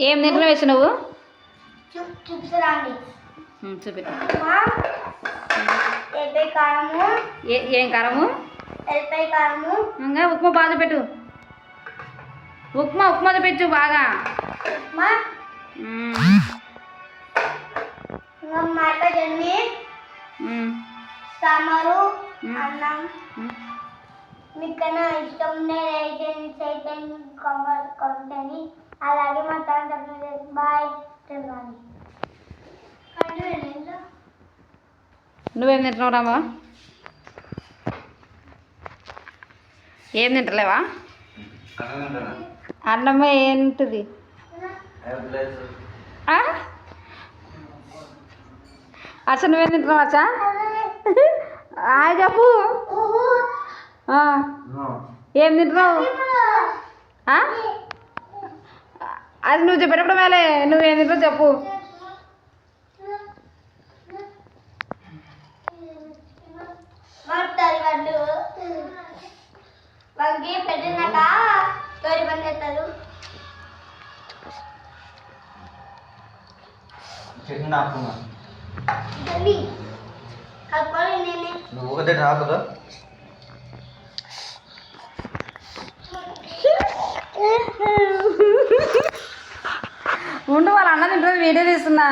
ఏం నిర్ణయం వేసి నువ్వు? చూపిస్తా ఏం కారము? ఇంకా ఉప్మా బాధ పెట్టు. ఉప్మా ఉప్మా పెట్టు బాగా. సాంబారు అన్నం. మీకు ఇష్టం లేదు నేనైతే సైతం కొంటని అలాగే మా తాత బాయ్ తిన్నాను నువ్వేం తింటున్నావు రామా? ఏం తింటలేవా? అన్నమే ఏంటిది? ఆ? అచ్చ నువ్వేం తింటున్నావు అచ్చా? హాయ్ చెప్పు. ఆ, ఏం తింటున్నావు? ఆ? అది నువ్వు చెప్పేటప్పుడు మేలే. నువ్వేం తింటావు చెప్పు. వాళ్ళు వాళ్ళకి పెట్టినాక చేస్తారు. నువ్వు ఒకటే రాకదా వీడియో తీస్తున్నా.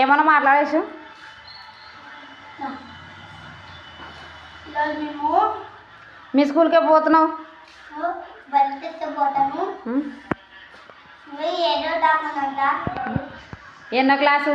ఏమన్నా మాట్లాడేసు? మీ స్కూల్కే పోతున్నావు? ఎన్నో క్లాసు?